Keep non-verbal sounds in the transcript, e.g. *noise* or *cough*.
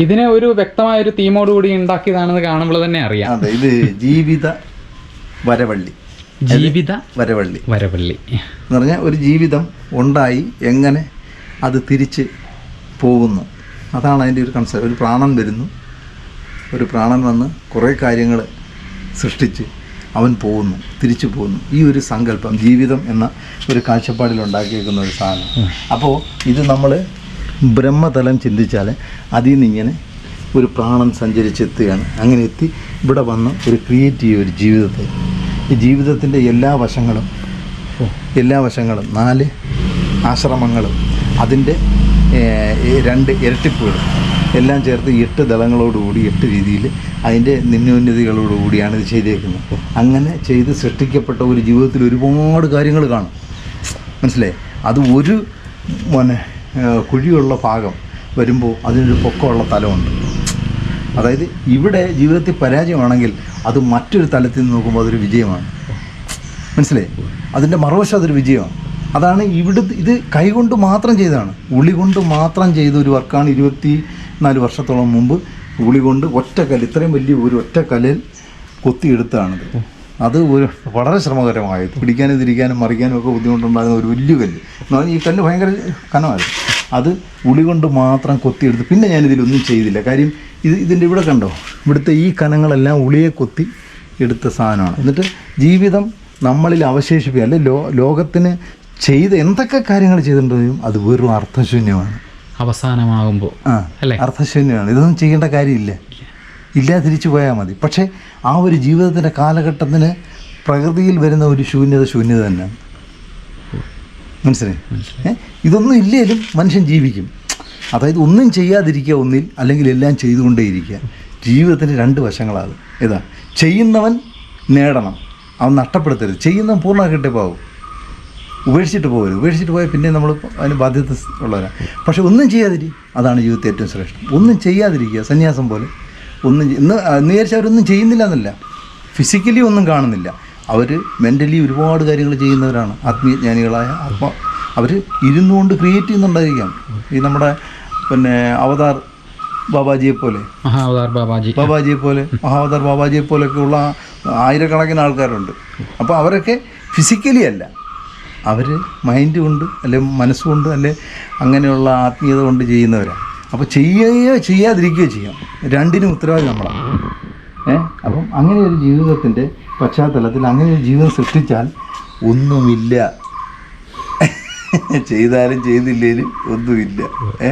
ഇതിനെ ഒരു വ്യക്തമായ ഒരു തീമോട് കൂടി ഉണ്ടാക്കിയതാണെന്ന് കാണുമ്പോൾ തന്നെ അറിയാം. അതെ ഇത് ജീവിത വരവള്ളി. *laughs* ജീവിത വരവള്ളി. വരവള്ളി. എന്ന് പറഞ്ഞാൽ ഒരു ജീവിതം ഉണ്ടായി എങ്ങനെ അത് തിരിച്ച് പോകുന്നു. അതാണ് അതിന്റെ ഒരു കൺസെപ്റ്റ് ഒരു പ്രാണൻ വരുന്നു. ഒരു പ്രാണൻ വന്ന് കുറേ കാര്യങ്ങൾ സൃഷ്ടിച്ച് അവൻ പോകുന്നു തിരിച്ചു പോകുന്നു. ഈ ഒരു സങ്കല്പം ജീവിതം എന്ന ഒരു കാഴ്ചപ്പാടിൽ ഉണ്ടാക്കിയേക്കുന്ന ഒരു സാധനം. അപ്പോൾ ഇത് നമ്മൾ ബ്രഹ്മതലം ചിന്തിച്ചാൽ അതിൽ നിന്ന് ഇങ്ങനെ ഒരു പ്രാണൻ സഞ്ചരിച്ചെത്തുകയാണ്. അങ്ങനെ എത്തി ഇവിടെ വന്ന് ഒരു ക്രിയേറ്റ് ചെയ്യുക ഒരു ജീവിതത്തെ. ഈ ജീവിതത്തിന്റെ എല്ലാ വശങ്ങളും എല്ലാ വശങ്ങളും നാല് ആശ്രമങ്ങളും അതിന്റെ രണ്ട് ഇരട്ടിപ്പുകളും എല്ലാം ചേർത്ത് എട്ട് ദളങ്ങളോടുകൂടി എട്ട് രീതിയിൽ അതിന്റെ നിമ്നോന്നതികളോടുകൂടിയാണ് ഇത് ചെയ്തേക്കുന്നത്. അങ്ങനെ ചെയ്ത് സൃഷ്ടിക്കപ്പെട്ട ഒരു ജീവിതത്തിൽ ഒരുപാട് കാര്യങ്ങൾ കാണും. മനസ്സിലായി? അത് ഒരു മോനെ കുഴിയുള്ള ഭാഗം വരുമ്പോൾ അതിനൊരു പൊക്കമുള്ള തലമുണ്ട്. അതായത് ഇവിടെ ജീവിതത്തിൽ പരാജയമാണെങ്കിൽ അത് മറ്റൊരു തലത്തിൽ നിന്ന് നോക്കുമ്പോൾ അതൊരു വിജയമാണ്. മനസ്സിലായി? അതിന്റെ മറുവശം അതൊരു വിജയമാണ്. അതാണ് ഇവിടെ ഇത് കൈകൊണ്ട് മാത്രം ചെയ്തതാണ്. ഉളി കൊണ്ട് മാത്രം ചെയ്ത ഒരു വർക്കാണ് ഇരുപത്തി നാല് വർഷത്തോളം മുമ്പ് ഉളി കൊണ്ട് കല്ല് ഇത്രയും വലിയ ഒരു ഒറ്റ ഒറ്റക്കല്ലിൽ കൊത്തിയെടുത്താണിത് അത് ഒരു വളരെ ശ്രമകരമായി. പിടിക്കാനും തിരിക്കാനും മറിക്കാനും ഒക്കെ ബുദ്ധിമുട്ടുണ്ടാകുന്ന ഒരു വലിയ കല്ല്. എന്ന് പറഞ്ഞാൽ ഈ കല്ല് ഭയങ്കര കനമായിരുന്നു. അത് ഉളി കൊണ്ട് മാത്രം കൊത്തിയെടുത്ത് പിന്നെ ഞാനിതിലൊന്നും ചെയ്തില്ല. കാര്യം ഇത് ഇതിന്റെ ഇവിടെ കണ്ടോ? ഇവിടുത്തെ ഈ കനങ്ങളെല്ലാം ഉളിയെ കൊത്തി എടുത്ത സാധനമാണ്. എന്നിട്ട് ജീവിതം നമ്മളിൽ അവശേഷിപ്പിക്കുക അല്ലെ ലോ ലോകത്തിന് ചെയ്ത് എന്തൊക്കെ കാര്യങ്ങൾ ചെയ്തിട്ടുണ്ടെങ്കിലും അത് വെറും അർത്ഥശൂന്യമാണ്. അവസാനമാകുമ്പോൾ ആ അല്ലേ? അർത്ഥശൂന്യമാണ്. ഇതൊന്നും ചെയ്യേണ്ട കാര്യമില്ല. ഇല്ല തിരിച്ചു പോയാൽ മതി. പക്ഷേ ആ ഒരു ജീവിതത്തിന്റെ കാലഘട്ടത്തിന് പ്രകൃതിയിൽ വരുന്ന ഒരു ശൂന്യത ശൂന്യത തന്നെയാണ് മനസ്സിലായി? ഇതൊന്നും ഇല്ലേലും മനുഷ്യൻ ജീവിക്കും. അതായത് ഒന്നും ചെയ്യാതിരിക്കുക ഒന്നിൽ അല്ലെങ്കിൽ എല്ലാം ചെയ്തുകൊണ്ടേയിരിക്കുക. ജീവിതത്തിന്റെ രണ്ട് വശങ്ങളാണ്. ഏതാ? ചെയ്യുന്നവൻ നേടണം. അവൻ നഷ്ടപ്പെടുത്തരുത്. ചെയ്യുന്നവൻ പൂർണമാക്കിയിട്ടേ പോവും. ഉപേക്ഷിച്ചിട്ട് പോകരുത് ഉപേക്ഷിച്ചിട്ട് പോയാൽ പിന്നെ നമ്മൾ അതിന് ബാധ്യത ഉള്ളവരാണ് പക്ഷെ ഒന്നും ചെയ്യാതിരി അതാണ് ജീവിതത്തിൽ ഏറ്റവും ശ്രേഷ്ഠം. ഒന്നും ചെയ്യാതിരിക്കുക സന്യാസം പോലെ. ഒന്നും ഇന്ന് എന്ന് വിചാരിച്ചാൽ അവരൊന്നും ചെയ്യുന്നില്ല എന്നല്ല. ഫിസിക്കലി ഒന്നും കാണുന്നില്ല. അവർ മെന്റലി ഒരുപാട് കാര്യങ്ങൾ ചെയ്യുന്നവരാണ്. ആത്മീയജ്ഞാനികളായ ആത്മ അവർ ഇരുന്നുകൊണ്ട് ക്രിയേറ്റ് ചെയ്യുന്നുണ്ടായിരിക്കാം. ഈ നമ്മുടെ പിന്നെ അവതാർ ബാബാജിയെ പോലെ. മഹാവതാർ ബാബാജി. ബാബാജിയെ പോലെ മഹാവതാർ ബാബാജിയെ പോലെയൊക്കെ ഉള്ള ആയിരക്കണക്കിന് ആൾക്കാരുണ്ട്. അപ്പോൾ അവരൊക്കെ ഫിസിക്കലി അല്ല. അവർ മൈൻഡ് കൊണ്ട് അല്ലെ മനസ്സുകൊണ്ട് അല്ലെ അങ്ങനെയുള്ള ആത്മീയത കൊണ്ട് ചെയ്യുന്നവരാണ് അപ്പോൾ ചെയ്യുകയോ ചെയ്യാതിരിക്കുകയോ ചെയ്യാം. രണ്ടിനും ഉത്തരവാദി നമ്മളാണ് ഏ? അപ്പം അങ്ങനെ ഒരു ജീവിതത്തിന്റെ പശ്ചാത്തലത്തിൽ അങ്ങനെ ഒരു ജീവിതം സൃഷ്ടിച്ചാൽ ഒന്നുമില്ല. *laughs* ചെയ്താലും ചെയ്തില്ലേലും ഒന്നുമില്ല. ഏ?